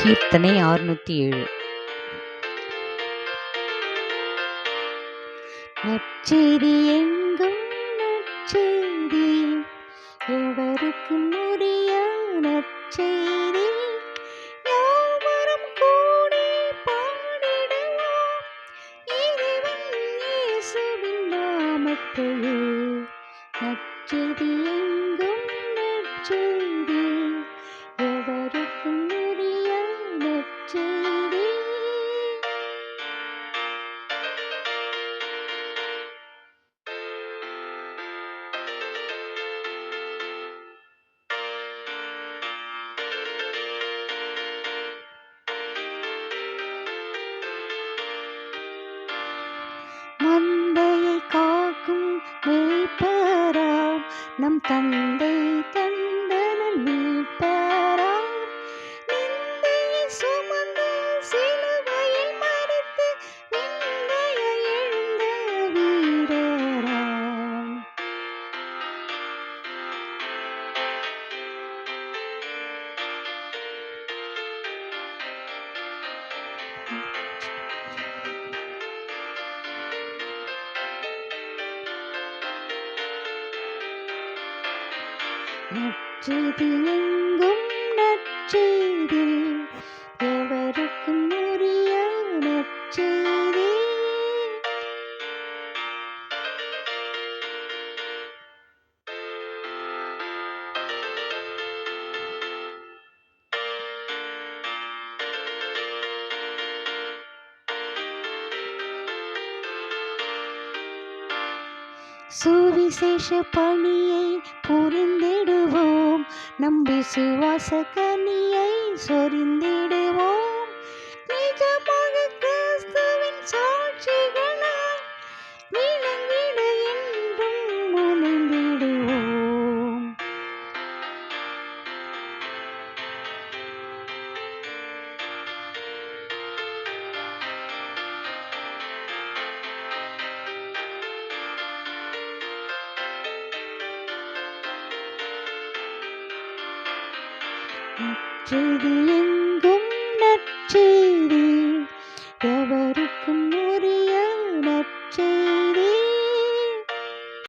கீர்த்தனை ஆறுநூற்றி ஏழு. நற்செய்தி எங்கும் நற்செய்தி எவருக்கும் உரிய நற்செய்தி யாவரும் கூடி பாடிடுவோம் இறைவன் இயேசுவின் நாமத்தையே. நற்செய்தி எங்கும் நற்செய்தி நம் தந்தை தந்தனன் மீட்பராம் நிந்தையை நற்செய்தி எங்கும் நற்செய்தி எவருக்கும் உரிய நற்செய்தி சுவிசேஷ பணியை புரிந்திடுவோம். நம் விசுவாச கனியை சொரிந்திடுவோம். நற்செய்தி எங்கும் நற்செய்தி.